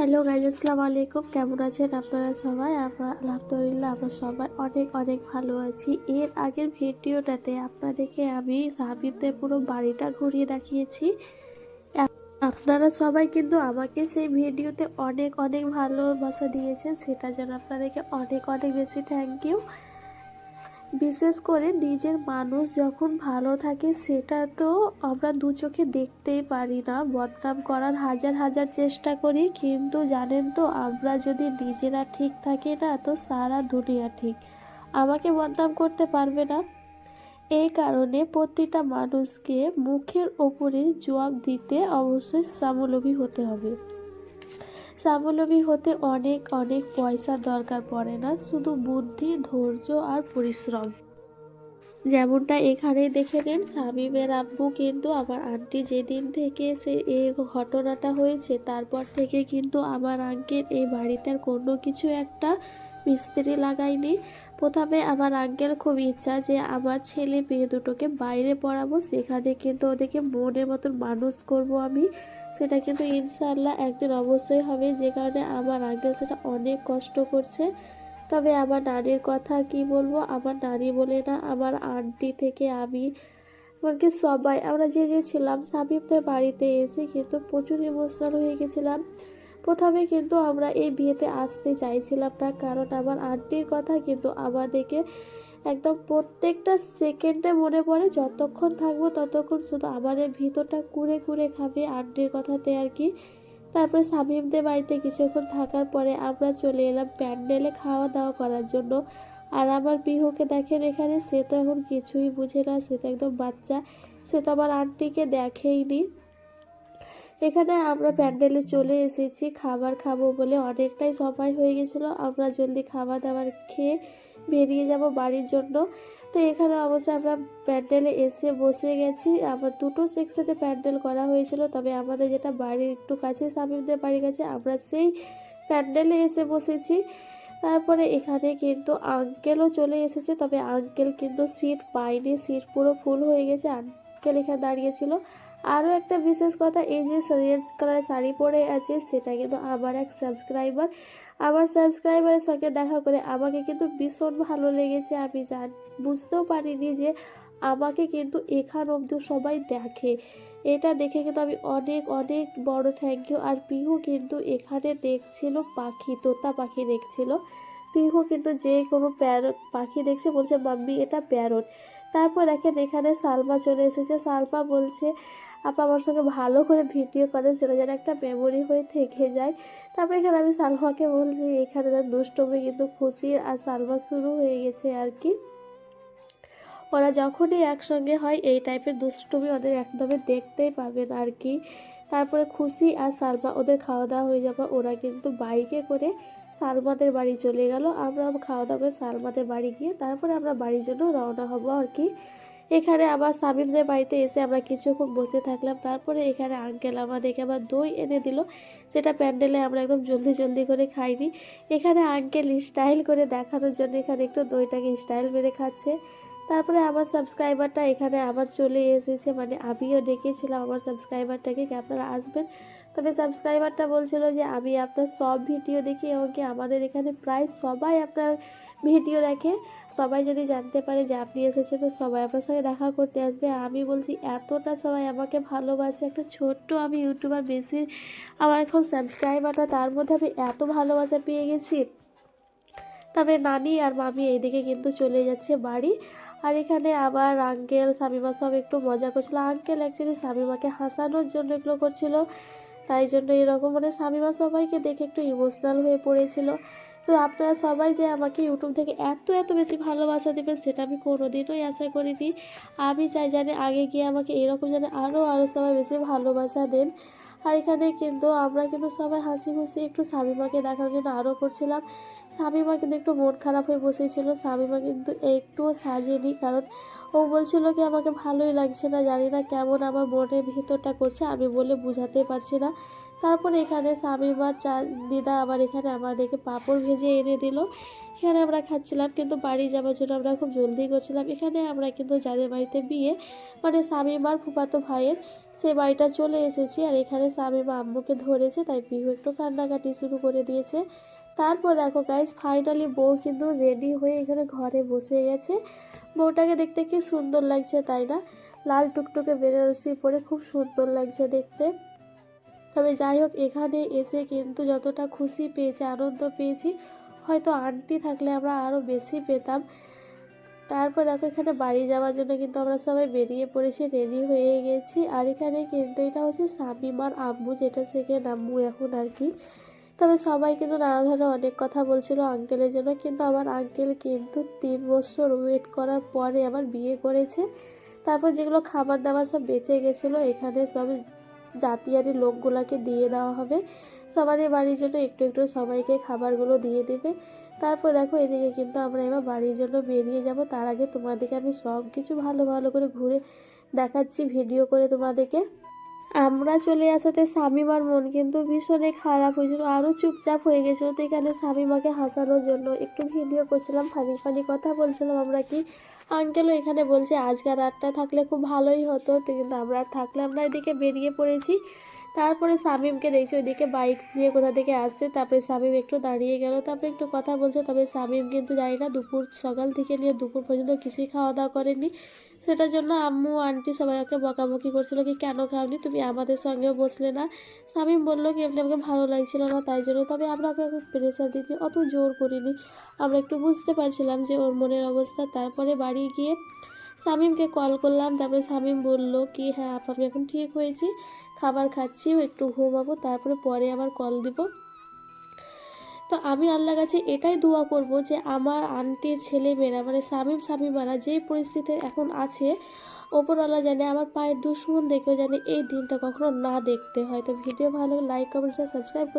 Hello guys, আসসালামু আলাইকুম। কেমন আছেন আপনারা সবাই? আমরা আলহামদুলিল্লাহ আমরা সবাই অনেক অনেক ভালো আছি। এর আগের ভিডিওটাতে আপনাদেরকে আমি সাহাবিবদের পুরো বাড়িটা ঘুরিয়ে দেখিয়েছি। আপনারা সবাই কিন্তু আমাকে সেই ভিডিওতে অনেক অনেক ভালোবাসা দিয়েছেন। সেটা জন্য আপনাদেরকে অনেক অনেক বেশি থ্যাংক ইউ বিশেষ করে নিজের মানুষ যখন ভালো থাকে, সেটা তো আমরা দু চোখে দেখতেই পারি না। বদনাম করার হাজার হাজার চেষ্টা করি, কিন্তু জানেন তো, আমরা যদি নিজেরা ঠিক থাকি না, তো সারা দুনিয়া ঠিক। আমাকে বদনাম করতে পারবে না? এই কারণে প্রতিটা মানুষকে মুখের ওপরে জবাব দিতে অবশ্যই স্বাবলম্বী হতে হবে। স্বাবলম্বী হতে অনেক অনেক পয়সা দরকার পড়ে না, শুধু বুদ্ধি, ধৈর্য আর পরিশ্রম। যেমনটা এখানে দেখে নেন শামিমের আব্বু কিন্তু আমার আন্টি যেদিন থেকে সে এই ঘটনাটা হয়েছে, তারপর থেকে কিন্তু আমার আঙ্কেল এই বাড়িতে কোনো কিছু একটা মিস্ত্রি লাগায়নি। প্রথমে আমার আঙ্কেল খুব ইচ্ছা যে আমার ছেলে মেয়ে দুটোকে বাইরে পড়াবো, সেখানে কিন্তু ওদেরকে মনের মতন মানুষ করব আমি। সেটা কিন্তু ইনশাল্লাহ একদিন অবশ্যই হবে, যে কারণে আমার আঙ্কেল সেটা অনেক কষ্ট করছে। তবে আমার নানির কথা কি বলব? আমার নানি বলে না, আমার আন্টি থেকে আমি এমনকি সবাই, আমরা যে যে ছিলাম সাবিবদের বাড়িতে এসে কিন্তু প্রচুর ইমোশনাল হয়ে গেছিলাম। প্রথমে কিন্তু আমরা এই বিয়েতে আসতে চাইছিলাম না, কারণ আমার আন্টির কথা কিন্তু আমাদেরকে একদম প্রত্যেকটা সেকেন্ডে মনে পড়ে, যতক্ষণ থাকব ততক্ষণ শুধু আমাদের ভিতরটা কুড়ে কুড়ে খাবে আন্টির কথাতে আর কি। তারপরে শামীমদের বাড়িতে কিছুক্ষণ থাকার পরে আমরা চলে এলাম প্যান্ডেলে খাওয়া দাওয়া করার জন্য। আর আমার পিহুকে দেখেন এখানে, সে তো এখন কিছুই বুঝে না, সে তো একদম বাচ্চা, সে তো আমার আন্টিকে দেখেইনি। এখানে আমরা প্যান্ডেলে চলে এসেছি, খাবার খাব বলে অনেকটাই সময় হয়ে গেছিল। আমরা জলদি খাওয়া দাবার খেয়ে বেরিয়ে যাব বাড়ির জন্য। তো এখানে অবশ্যই আমরা প্যান্ডেলে এসে বসে গেছি। আমার দুটো সেকশনে প্যান্ডেল করা হয়েছিল, তবে আমাদের যেটা বাড়ির একটু কাছে, স্বামীদের বাড়ির কাছে, আমরা সেই প্যান্ডেলে এসে বসেছি। তারপরে এখানে কিন্তু আঙ্কেলও চলে এসেছে, তবে আঙ্কেল কিন্তু সিট পায়নি, সিট পুরো ফুল হয়ে গেছে। আঙ্কেল এখানে দাঁড়িয়েছিল আরও একটা বিশেষ কথা, এই যে রেড কালার শাড়ি পরে আছে, সেটা কিন্তু আমার এক সাবস্ক্রাইবার আমার সাবস্ক্রাইবারের সঙ্গে দেখা করে আমাকে কিন্তু ভীষণ ভালো লেগেছে। আমি জান, বুঝতেও পারিনি যে আমাকে কিন্তু এখান অবধি সবাই দেখে। এটা দেখে কিন্তু আমি অনেক অনেক বড় থ্যাংক ইউ আর পিহু কিন্তু এখানে দেখছিল পাখি, তোতা পাখি দেখছিল। পিহু কিন্তু যে কোনো প্যারট পাখি দেখছে বলছে, মাম্মি, এটা প্যারট। তারপর দেখেন এখানে সালমা চলে এসেছে। সালমা বলছে, আপা আমার সঙ্গে ভালো করে ভিডিও করেন সেটা যেন একটা মেমোরি হয়ে থেকে যায়। তারপরে এখানে আমি সালমাকে বলছি, এখানে তার দুষ্টমি কিন্তু খুশি আর সালমা শুরু হয়ে গেছে আর কি। ওরা যখনই একসঙ্গে হয়, এই টাইপের দুষ্টুমি ওদের একদমই দেখতেই পাবেন আর কি। তারপরে খুশি আর সালমা ওদের খাওয়া দাওয়া হয়ে যাবার ওরা কিন্তু বাইকে করে সালমাদের বাড়ি চলে গেল। আমরা খাওয়া দাওয়া করে সালমাদের বাড়ি গিয়ে তারপরে আমরা বাড়ির জন্য রওনা হব আর কি। এখানে আবার সাবিমদের বাড়িতে এসে আমরা কিছুক্ষণ বসে থাকলাম। তারপরে এখানে আঙ্কেল আমাদেরকে আবার দই এনে দিল। সেটা প্যান্ডেলে আমরা একদম জলদি জলদি করে খাইনি। এখানে আঙ্কেল স্টাইল করে দেখানোর জন্য এখানে একটু দইটাকে স্টাইল মেরে খাচ্ছে। তারপরে আমার সাবস্ক্রাইবারটা এখানে আবার চলে এসেছে। মানে আমিও ডেকেছিলাম আমার সাবস্ক্রাইবারটাকে কি আপনারা আসবেন। তবে সাবস্ক্রাইবারটা বলছিল যে, আমি আপনার সব ভিডিও দেখি এবং কি আমাদের এখানে প্রায় সবাই আপনার ভিডিও দেখে। সবাই যদি জানতে পারে যে আপনি এসেছেন, তো সবাই আপনার সঙ্গে দেখা করতে আসবে। আমি বলছি, এতটা সবাই আমাকে ভালোবাসে। একটা ছোট্ট আমি ইউটিউবার বেশি। আমার এখন সাবস্ক্রাইবারটা তার মধ্যে আমি এত ভালোবাসা পেয়ে গেছি। তবে নানি আর মামি এইদিকে কিন্তু চলে যাচ্ছে বাড়ি। আর এখানে আবার আঙ্কেল স্বামীমা সব একটু মজা করছিল। আঙ্কেল অ্যাকচুয়ালি স্বামীমাকে হাসানোর জন্য এগুলো করছিল। তাই জন্য এরকম মানে স্বামীমা সবাইকে দেখে একটু ইমোশনাল হয়ে পড়েছিল। তো আপনারা সবাই যে আমাকে ইউটিউব থেকে এত এত বেশি ভালোবাসা দেবেন, সেটা আমি কোনোদিনই আশা করিনি। আমি চাই জানি আগে গিয়ে আমাকে এরকম যেন আরও আরও সবাই বেশি ভালোবাসা দেন। আর এখানে কিন্তু আমরা কিন্তু সবাই হাসি খুশি একটু স্বামীমাকে দেখার জন্য আরও করছিলাম। স্বামীমা কিন্তু একটু মন খারাপ হয়ে বসেছিল, স্বামীমা কিন্তু একটুও সাজেনি, কারণ ও বলছিল কি, আমাকে ভালোই লাগছে না, জানি না কেমন আমার মনের ভিতরটা করছে, আমি বলে বুঝাতে পারছি না। তারপরে এখানে শামিমার চা, দিদা আবার এখানে আমাদেরকে পাঁপড় ভেজে এনে দিল। এখানে আমরা খাচ্ছিলাম কিন্তু বাড়ি যাওয়ার জন্য আমরা খুব জলদি করছিলাম। এখানে আমরা কিন্তু যাদের বাড়িতে বিয়ে মানে শামিমার ফুপাতো ভাইয়ের, সে বাড়িটা চলে এসেছি আর এখানে শামিমা আম্মুকে ধরেছে, তাই বিহু একটু কান্নাকাটি শুরু করে দিয়েছে। তারপর দেখো গাইজ ফাইনালি বউ কিন্তু রেডি হয়ে এখানে ঘরে বসে গেছে। বউটাকে দেখতে কি সুন্দর লাগছে, তাই না? লাল টুকটুকে বেনারসি পরে খুব সুন্দর লাগছে দেখতে। তবে যাই হোক, এখানে এসে কিন্তু যতটা খুশি পেয়েছি, আনন্দ পেয়েছি। হয়তো আন্টি থাকলে আমরা আরও বেশি পেতাম। তারপর দেখো, এখানে বাড়ি যাওয়ার জন্য কিন্তু আমরা সবাই বেরিয়ে পড়েছি রেডি হয়ে গেছি। আর এখানে কিন্তু এটা হচ্ছে শামিমার আম্মু, যেটা সেকেন্ড আম্মু এখন আর কি। তবে সবাই কিন্তু নানা ধরনের অনেক কথা বলছিল আঙ্কেলের জন্য, কিন্তু আমার আঙ্কেল কিন্তু তিন বছর ওয়েট করার পরে আবার বিয়ে করেছে। তারপর যেগুলো খাবার দাবার সব বেঁচে গেছিল, এখানে সব জাতিয়ারি লোকগুলাকে দিয়ে দেওয়া হবে। সবারই বাড়ির জন্য একটু একটু সবাইকে খাবারগুলো দিয়ে দেবে। তারপর দেখো এদিকে কিন্তু আমরা এবার বাড়ির জন্য বেরিয়ে যাব। তার আগে তোমাদেরকে আমি সব কিছু ভালো ভালো করে ঘুরে দেখাচ্ছি, ভিডিও করে তোমাদেরকে। আমরা চলে আসাতে শামিমার মন কিন্তু ভীষণই খারাপ হয়েছিল। আরও চুপচাপ হয়ে গেছিল তো এখানে শামিমাকে হাসানোর জন্য। একটু ভিডিও করছিলাম, ফানি ফানি কথা বলছিলাম আমরা কি। আঙ্কেলও এখানে বলছে, আজকে রাতটা থাকলে খুব ভালোই হতো। কিন্তু আমরা আর থাকলে আমরা এদিকে বেরিয়ে পড়েছি। তারপরে শামিমকে দেখছি ওইদিকে বাইক নিয়ে কোথা থেকে আসছে, তারপরে শামিম একটু দাঁড়িয়ে গেল, তারপরে একটু কথা বলছে, তবে শামিম কিন্তু জানি না দুপুর সকাল থেকে নিয়ে দুপুর পর্যন্ত কিছুই খাওয়া দাওয়া করেনি। সেটার জন্য আম্মু আন্টি সবাই ওকে বকাবকি করছিল কি, কেন খাওনি? তুমি আমাদের সঙ্গেও বসলে না। শামিম বলল কি, এমনি আমাকে ভালো লাগছিল না, তাই জন্য। তবে আমরা ওকে প্রেশার দিইনি, অত জোর করিনি। আমরা একটু বুঝতে পারছিলাম যে ওর মনের অবস্থা, তারপরে বাড়ি গিয়ে শামিমকে কল করলাম, তারপরে শামিম বলল কি হ্যাঁ আপা, আমি এখন ঠিক হয়েছি, খাবার খাচ্ছি একটু ঘুমাবো, তারপরে পরে আবার কল দিব। তো আমি আল্লাহ কাছে এটাই দোয়া করব যে আমার আন্টির ছেলে মেয়েরা মানে শামিম, শামিমারা যেই পরিস্থিতিতে এখন আছে ওপরওয়ালা জানে আমার পায়ের দুশ্মন দেখেও জানে এই দিনটা কখনো না দেখতে হয়। তো ভিডিও ভালো লাইক কমেন্ট সাবস্ক্রাইব করতে